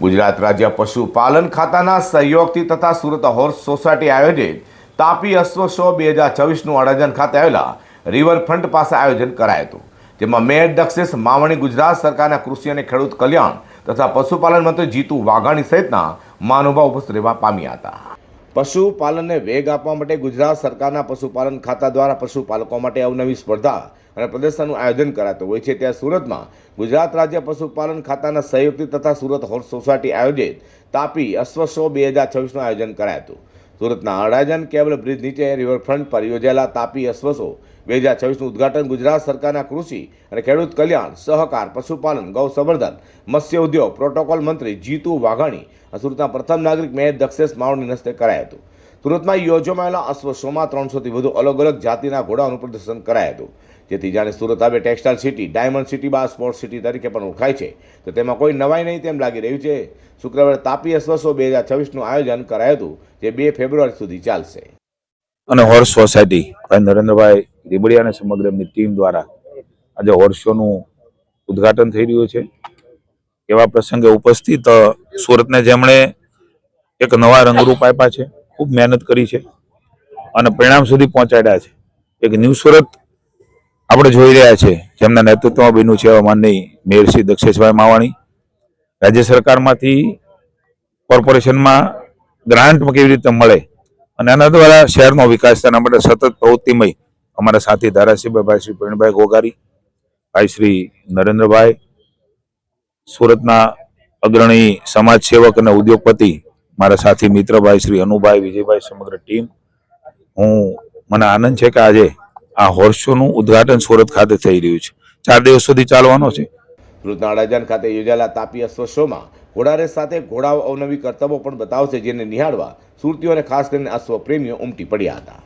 ગુજરાત રાજ્ય પશુપાલન ખાતાના સહયોગથી તથા સુરત હોર્સ સોસાયટી આયોજિત તાપી અશ્વ શો બે હજાર ચોવીસનું આયોજન ખાતે આવેલા રિવરફ્રન્ટ પાસે આયોજન કરાયું હતું. જેમાં મેયર દક્ષેશ માવણી ગુજરાત સરકારના કૃષિ અને ખેડૂત કલ્યાણ તથા પશુપાલન મંત્રી જીતુ વાઘાણી સહિતના મહાનુભાવ ઉપસ્થિત રહેવા પામ્યા હતા. પશુપાલનને વેગ આપવા માટે ગુજરાત સરકારના પશુપાલન ખાતા દ્વારા પશુપાલકો માટે અવનવી સ્પર્ધા અને પ્રદર્શનનું આયોજન કરાતું હોય છે. ત્યાં સુરતમાં ગુજરાત રાજ્ય પશુપાલન ખાતાના સહયોગથી તથા સુરત હોર્સ સોસાયટી આયોજિત તાપી અશ્વ શો બે હજાર છવ્વીસનું આયોજન કરાયું હતું. સુરતના અડાજન કેબલ બ્રિજ નીચે રિવરફ્રન્ટ પર યોજાયેલા તાપી અશ્વ શો બે હજાર છવ્વીસનું ઉદઘાટન ગુજરાત સરકારના કૃષિ અને ખેડૂત કલ્યાણ સહકાર પશુપાલન ગૌ સંવર્ધન મત્સ્ય ઉદ્યોગ પ્રોટોકોલ મંત્રી જીતુ વાઘાણી સુરતના પ્રથમ નાગરિક મેયર દક્ષેશ માવણીના હસ્તે કરાયું હતું. સુરતમાં યોજવામાં આવેલા અશ્વ ત્રણસોથી વધુ અલગ અલગ જાતિના ઘોડાઓનું પ્રદર્શન કરાયું હતું. જેથી જાણે સુરત હવે ટેક્સટાઇલ સિટી, ડાયમંડ સિટી બા સ્પોર્ટ્સ સિટી તરીકે પણ ઓળખાય છે. તો તેમાં કોઈ નવાઈ નહીં તેમ લાગી રહ્યું છે. શુક્રવારે તાપી અશ્વ બે હજાર છવ્વીસનું આયોજન કરાયું હતું, જે બે ફેબ્રુઆરી સુધી ચાલશે. અને હોર્સ સોસાયટી, ભાઈ નરેન્દ્રભાઈ રીબડિયા અને સમગ્ર એમની ટીમ દ્વારા આજે હોર્સ શોનું ઉદ્ઘાટન થઈ રહ્યું છે. એવા પ્રસંગે ઉપસ્થિત સુરતને જેમણે એક નવા રંગરૂપ આપ્યા છે. ખૂબ મહેનત કરી છે અને પરિણામ સુધી પહોંચાડ્યા છે. એક ન્યૂ સુરત આપણે જોઈ રહ્યા છે, જેમના નેતૃત્વમાં બન્યું છે એવા માનની મેયરશ્રી દક્ષેશભાઈ માવાણી. રાજ્ય સરકારમાંથી કોર્પોરેશનમાં ગ્રાન્ટમાં કેવી રીતે મળે અને એના દ્વારા શહેરનો વિકાસ તેના માટે સતત પ્રવૃત્તિમય અમારા સાથી ધારાસભ્ય ભાઈ શ્રી પ્રવીણભાઈ ગોગારી, ભાઈ શ્રી નરેન્દ્રભાઈ, સુરતના અગ્રણી સમાજ સેવક અને ઉદ્યોગપતિ મારા સાથી મિત્રભાઈ શ્રી અનુભાઈ, વિજયભાઈ સમગ્ર ટીમ, હું, મને આનંદ છે કે આજે આ હોર્સ શોનું ઉદ્ઘાટન સુરત ખાતે થઈ રહ્યું છે. ચાર દિવસ સુધી ચાલવાનો છે. અડાજણ ખાતે યોજાયેલા તાપી અશ્વ શોમાં ઘોડારેસ સાથે ઘોડાઓ અવનવી કરતબો પણ બતાવશે, જેને નિહાળવા સુરતીઓ અને ખાસ કરીને અશ્વ પ્રેમીઓ ઉમટી પડ્યા હતા.